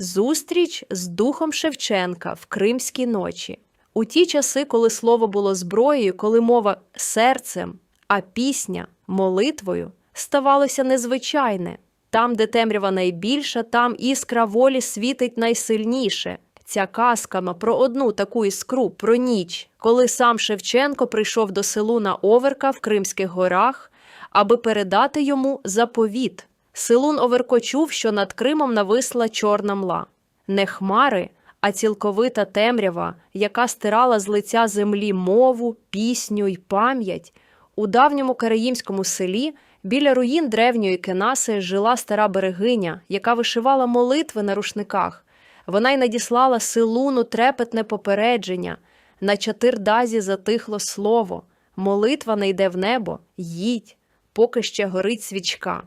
Зустріч з духом Шевченка в Кримській ночі. У ті часи, коли слово було зброєю, коли мова серцем, а пісня молитвою, ставалося незвичайне. Там, де темрява найбільша, там іскра волі світить найсильніше. Ця казка про одну таку іскру, про ніч, коли сам Шевченко прийшов до селу на Оверка в Кримських горах, аби передати йому заповіт. Силун Оверко чув, що над Кримом нависла чорна мла. Не хмари, а цілковита темрява, яка стирала з лиця землі мову, пісню й пам'ять. У давньому караїмському селі біля руїн древньої Кенаси жила стара берегиня, яка вишивала молитви на рушниках. Вона й надіслала Силуну трепетне попередження. На чатирдазі затихло слово. Молитва не йде в небо, їдь, поки ще горить свічка.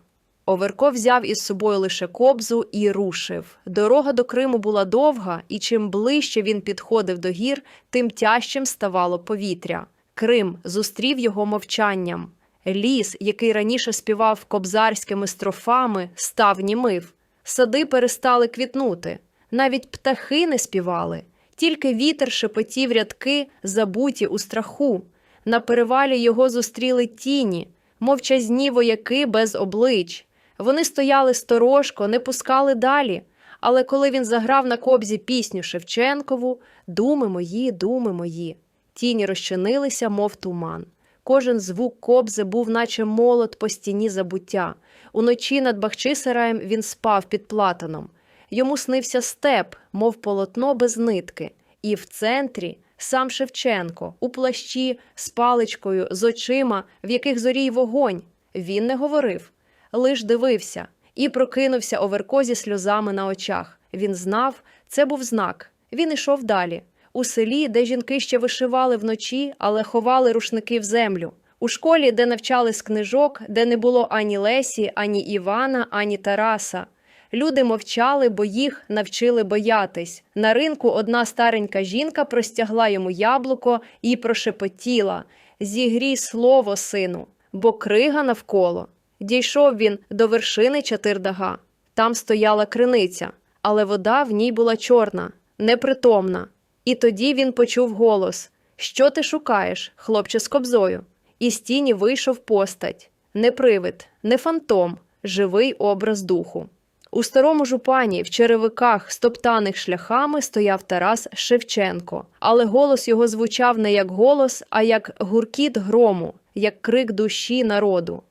Оверко взяв із собою лише кобзу і рушив. Дорога до Криму була довга, і чим ближче він підходив до гір, тим тяжчим ставало повітря. Крим зустрів його мовчанням. Ліс, який раніше співав кобзарськими строфами, став німив. Сади перестали квітнути. Навіть птахи не співали, тільки вітер шепотів рядки, забуті у страху. На перевалі його зустріли тіні, мовчазні вояки без облич. Вони стояли сторожко, не пускали далі. Але коли він заграв на кобзі пісню Шевченкову Думи мої, думи мої, тіні розчинилися, мов туман. Кожен звук кобзи був, наче молот по стіні забуття. Уночі над Бахчисараєм він спав під платаном. Йому снився степ, мов полотно без нитки, і в центрі сам Шевченко у плащі з паличкою, з очима, в яких зорій вогонь. Він не говорив, лиш дивився і прокинувся Оверко зі сльозами на очах. Він знав, це був знак. Він ішов далі. У селі, де жінки ще вишивали вночі, але ховали рушники в землю. У школі, де навчали з книжок, де не було ані Лесі, ані Івана, ані Тараса. Люди мовчали, бо їх навчили боятись. На ринку одна старенька жінка простягла йому яблуко і прошепотіла Зігрій слово, сину, бо крига навколо. Дійшов він до вершини Чатирдага. Там стояла криниця, але вода в ній була чорна, непритомна. І тоді він почув голос Що ти шукаєш, хлопче з кобзою? І з тіні вийшов постать не привид, не фантом, живий образ духу. У старому жупані в черевиках, стоптаних шляхами, стояв Тарас Шевченко, але голос його звучав не як голос, а як гуркіт грому, як крик душі народу.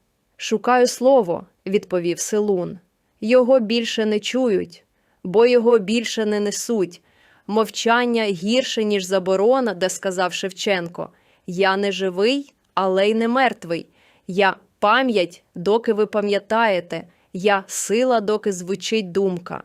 Шукаю слово, відповів Силун. Його більше не чують, бо його більше не несуть. Мовчання гірше, ніж заборона, де сказав Шевченко. Я не живий, але й не мертвий. Я пам'ять, доки ви пам'ятаєте. Я сила, доки звучить думка.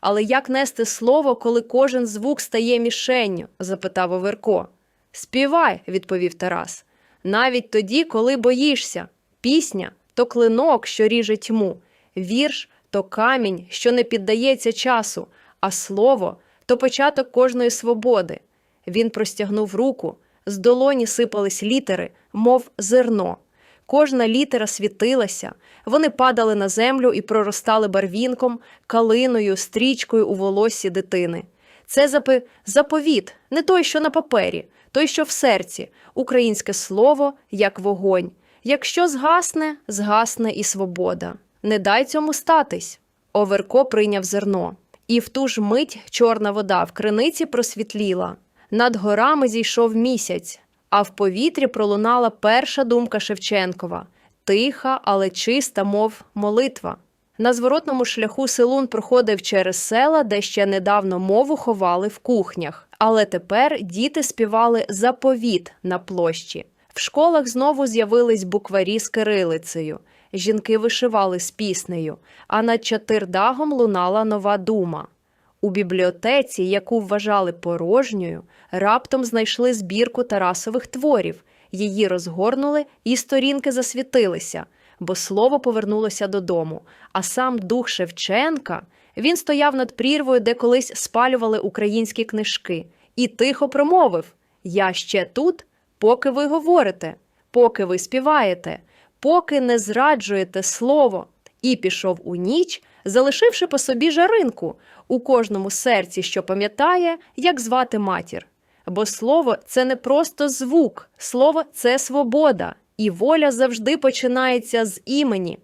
Але як нести слово, коли кожен звук стає мішенню? запитав Оверко. Співай, відповів Тарас. Навіть тоді, коли боїшся. Пісня то клинок, що ріже тьму, вірш то камінь, що не піддається часу, а слово то початок кожної свободи. Він простягнув руку, з долоні сипались літери, мов зерно. Кожна літера світилася, вони падали на землю і проростали барвінком, калиною, стрічкою у волоссі дитини. Це запи... заповіт, не той, що на папері, той, що в серці, українське слово, як вогонь. Якщо згасне, згасне і свобода. Не дай цьому статись. Оверко прийняв зерно. І в ту ж мить чорна вода в криниці просвітліла. Над горами зійшов місяць, а в повітрі пролунала перша думка Шевченкова тиха, але чиста, мов молитва. На зворотному шляху Силун проходив через села, де ще недавно мову ховали в кухнях. Але тепер діти співали заповіт на площі. В школах знову з'явились букварі з кирилицею. Жінки вишивали з піснею, а над чатирдагом лунала нова дума. У бібліотеці, яку вважали порожньою, раптом знайшли збірку Тарасових творів. Її розгорнули, і сторінки засвітилися, бо слово повернулося додому. А сам дух Шевченка він стояв над прірвою, де колись спалювали українські книжки, і тихо промовив: Я ще тут, поки ви говорите, поки ви співаєте, поки не зраджуєте слово. І пішов у ніч залишивши по собі жаринку у кожному серці, що пам'ятає, як звати матір. Бо слово це не просто звук, слово це свобода, і воля завжди починається з імені.